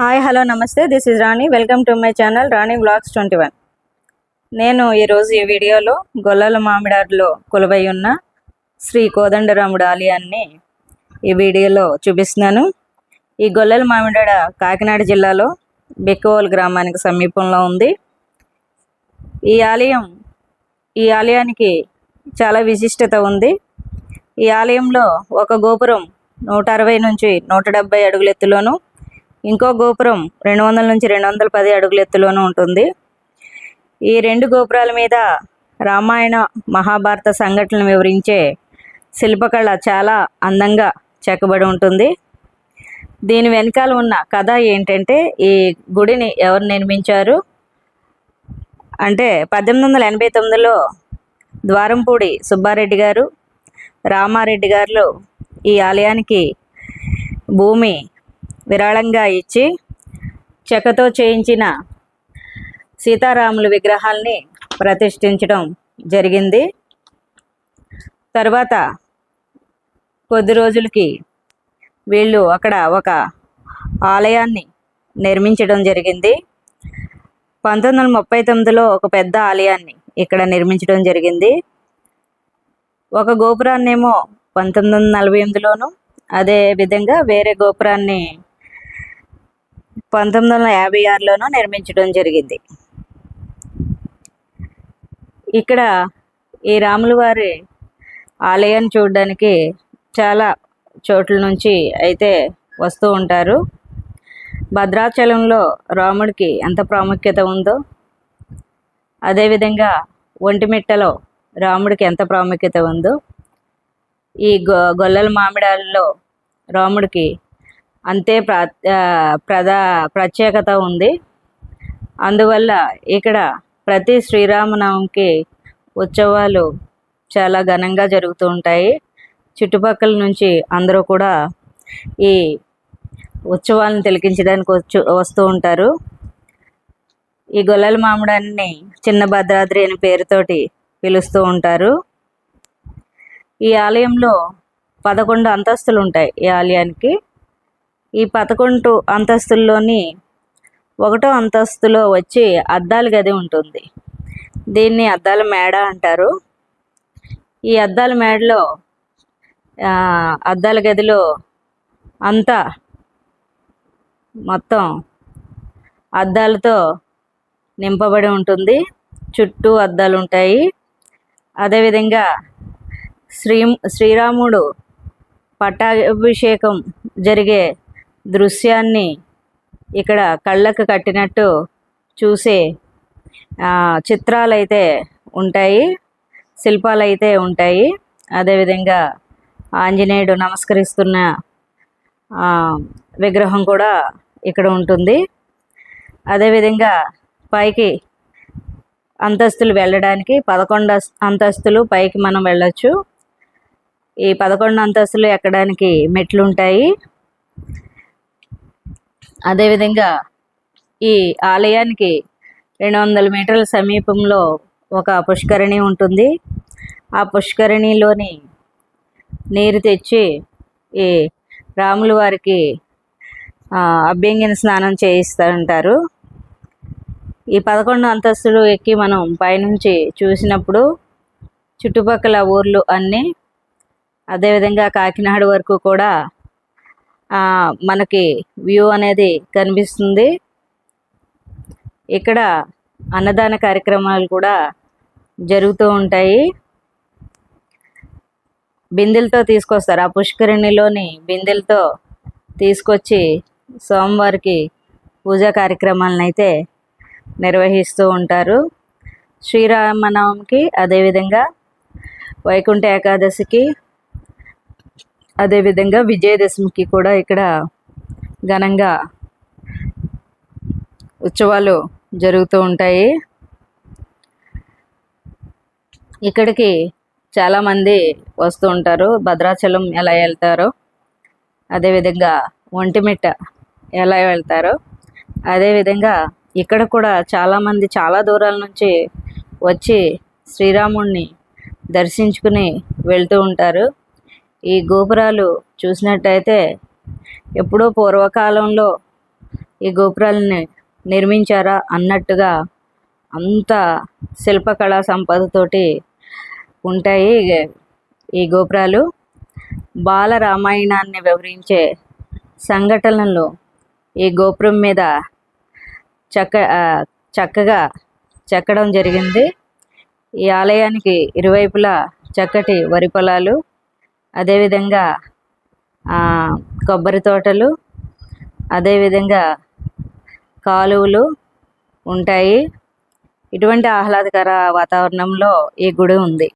Hi hello నమస్తే. This is Rani welcome to my channel Rani blogs twenty one నేను ఈరోజు ఈ వీడియోలో గొల్లల మామిడాడులో కొలువై ఉన్న శ్రీ కోదండరాముడు ఆలయాన్ని ఈ వీడియోలో చూపిస్తున్నాను. ఈ గొల్లల మామిడాడ కాకినాడ జిల్లాలో బెక్కవోలు గ్రామానికి సమీపంలో ఉంది. ఈ ఆలయం ఈ ఆలయానికి చాలా విశిష్టత ఉంది. ఈ ఆలయంలో ఒక గోపురం నూట అరవై నుంచి నూట డెబ్బై అడుగుల ఎత్తులోను ఇంకో గోపురం రెండు వందల నుంచి రెండు వందల పది అడుగుల ఎత్తులోనూ ఉంటుంది. ఈ రెండు గోపురాల మీద రామాయణ మహాభారత సంఘటనలు వివరించే శిల్పకళ చాలా అందంగా చెక్కబడి ఉంటుంది. దీని వెనకాల ఉన్న కథ ఏంటంటే ఈ గుడిని ఎవరు నిర్మించారు? అంటే పద్దెనిమిది వందల ఎనభై తొమ్మిదిలో ద్వారంపూడి సుబ్బారెడ్డి గారు రామారెడ్డి గారు ఈ ఆలయానికి భూమి విరాళంగా ఇచ్చి చెక్కతో చేయించిన సీతారాముల విగ్రహాల్ని ప్రతిష్ఠించడం జరిగింది. తర్వాత కొద్ది రోజులకి వీళ్ళు అక్కడ ఒక ఆలయాన్ని నిర్మించడం జరిగింది. పంతొమ్మిది వందల ముప్పై తొమ్మిదిలో ఒక పెద్ద ఆలయాన్ని ఇక్కడ నిర్మించడం జరిగింది. ఒక గోపురాన్నేమో పంతొమ్మిది వందల నలభై ఎనిమిదిలోను అదే విధంగా వేరే గోపురాన్ని పంతొమ్మిది వందల యాభై ఆరులోనూ నిర్మించడం జరిగింది. ఇక్కడ ఈ రాముల వారి ఆలయాన్ని చూడడానికి చాలా చోట్ల నుంచి అయితే వస్తూ ఉంటారు. భద్రాచలంలో రాముడికి ఎంత ప్రాముఖ్యత ఉందో అదేవిధంగా ఒంటిమిట్టలో రాముడికి ఎంత ప్రాముఖ్యత ఉందో ఈ గొ గొల్లల మామిడాలలో రాముడికి అంతే ప్ర ప్రధా ప్రత్యేకత ఉంది. అందువల్ల ఇక్కడ ప్రతి శ్రీరామనవమికి ఉత్సవాలు చాలా ఘనంగా జరుగుతూ ఉంటాయి. చుట్టుపక్కల నుంచి అందరూ కూడా ఈ ఉత్సవాలను తిలకించడానికి వచ్చు వస్తూ ఉంటారు. ఈ గొల్లల మామిడాన్ని చిన్న భద్రాద్రి అనే పేరుతోటి పిలుస్తూ ఉంటారు. ఈ ఆలయంలో పదకొండు అంతస్తులు ఉంటాయి ఈ ఆలయానికి. ఈ పదకొండు అంతస్తుల్లోని ఒకటో అంతస్తులో వచ్చి అద్దాల గది ఉంటుంది. దీన్ని అద్దాల మేడ అంటారు. ఈ అద్దాల మేడలో అద్దాల గదిలో అంతా మొత్తం అద్దాలతో నింపబడి ఉంటుంది. చుట్టూ అద్దాలు ఉంటాయి. అదేవిధంగా శ్రీ శ్రీరాముడు పట్టాభిషేకం జరిగే దృశ్యాన్ని ఇక్కడ కళ్ళకు కట్టినట్టు చూసే చిత్రాలు అయితే ఉంటాయి శిల్పాలు అయితే ఉంటాయి. అదేవిధంగా ఆంజనేయుడు నమస్కరిస్తున్న విగ్రహం కూడా ఇక్కడ ఉంటుంది. అదేవిధంగా పైకి అంతస్తులు వెళ్ళడానికి పదకొండు అంతస్తులు పైకి మనం వెళ్ళొచ్చు. ఈ పదకొండు అంతస్తులు ఎక్కడానికి మెట్లు ఉంటాయి అదేవిధంగా ఈ ఆలయానికి రెండు వందల మీటర్ల సమీపంలో ఒక పుష్కరిణి ఉంటుంది. ఆ పుష్కరిణిలోని నీరు తెచ్చి ఈ రాముల వారికి అభ్యంగిన స్నానం చేయిస్తూ ఉంటారు ఈ పదకొండు అంతస్తులు ఎక్కి మనం పైనుంచి చూసినప్పుడు చుట్టుపక్కల ఊర్లు అన్నీ అదేవిధంగా కాకినాడ వరకు కూడా మనకి వ్యూ అనేది కనిపిస్తుంది. ఇక్కడ అన్నదాన కార్యక్రమాలు కూడా జరుగుతూ ఉంటాయి. బిందెలతో తీసుకొస్తారు. ఆ పుష్కరిణిలోని బిందెలతో తీసుకొచ్చి సోమవారికి పూజా కార్యక్రమాలను అయితే నిర్వహిస్తూ ఉంటారు. శ్రీరామనవమికి అదేవిధంగా వైకుంఠ ఏకాదశికి అదేవిధంగా విజయదశమికి కూడా ఇక్కడ ఘనంగా ఉత్సవాలు జరుగుతూ ఉంటాయి. ఇక్కడికి చాలామంది వస్తూ ఉంటారు. భద్రాచలం ఎలా వెళ్తారో అదేవిధంగా ఒంటిమిట్ట ఎలా వెళ్తారో అదేవిధంగా ఇక్కడ కూడా చాలామంది చాలా దూరాల నుంచి వచ్చి శ్రీరాముణ్ణి దర్శించుకుని వెళ్తూ ఉంటారు. ఈ గోపురాలు చూసినట్టయితే ఎప్పుడో పూర్వకాలంలో ఈ గోపురాలని నిర్మించారా అన్నట్టుగా అంత శిల్పకళా సంపదతోటి ఉంటాయి ఈ గోపురాలు. బాల రామాయణాన్ని వివరించే సంఘటనలు ఈ గోపురం మీద చక్క చక్కగా చెక్కడం జరిగింది. ఈ ఆలయానికి ఇరువైపులా చక్కటి వరి పొలాలు అదేవిధంగా ఆ, కొబ్బరి తోటలు అదేవిధంగా కాలువలు ఉంటాయి. ఇటువంటి ఆహ్లాదకర వాతావరణంలో ఈ గుడి ఉంది.